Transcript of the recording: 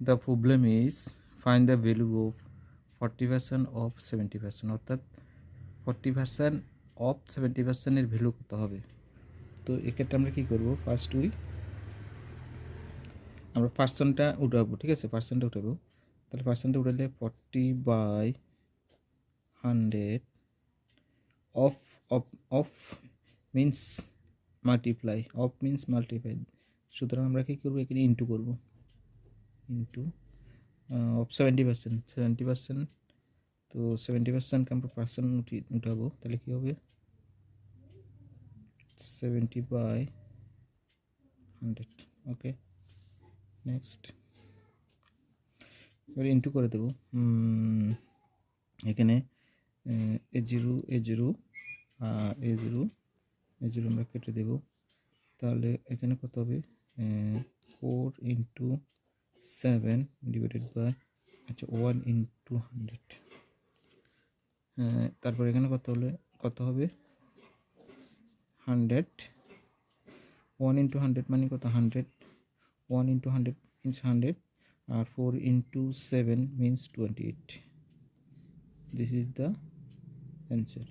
The problem is fine the value of forty percent of seventy percent অর্থাৎ forty percent of seventy পার্সেন্টের value কত হবে? তো এক্ষেত্রে আমরা কী করব? ফার্স্ট উই আমরা পার্সেন্টটা উঠাবো, ঠিক আছে? পার্সেন্টটা উঠাবো। তাহলে পার্সেন্টটা উঠালে forty by hundred of of of means multiply of means multiply সুতরাং আমরা কী করব? এখানে ইন্টু করব। Into of seventy percent seventy percent তো সেভেন্টি পার্সেন্টকে আমরা পার্সেন্ট উঠি উঠাবো তাহলে কী হবে? Seventy by hundred okay next এবার ইন্টু করে দেবো। এখানে এ জিরো এ জিরো এ জিরো এ জিরো আমরা কেটে দেব। তাহলে এখানে কত হবে? Four into seven divided by আচ্ছা ওয়ান ইন্টু হান্ড্রেড তারপর এখানে কত হলে, কত হবে? হান্ড্রেড ওয়ান ইন্টু হান্ড্রেড মানে কত? Hundred one into hundred means hundred R four into seven means twenty eight this is the answer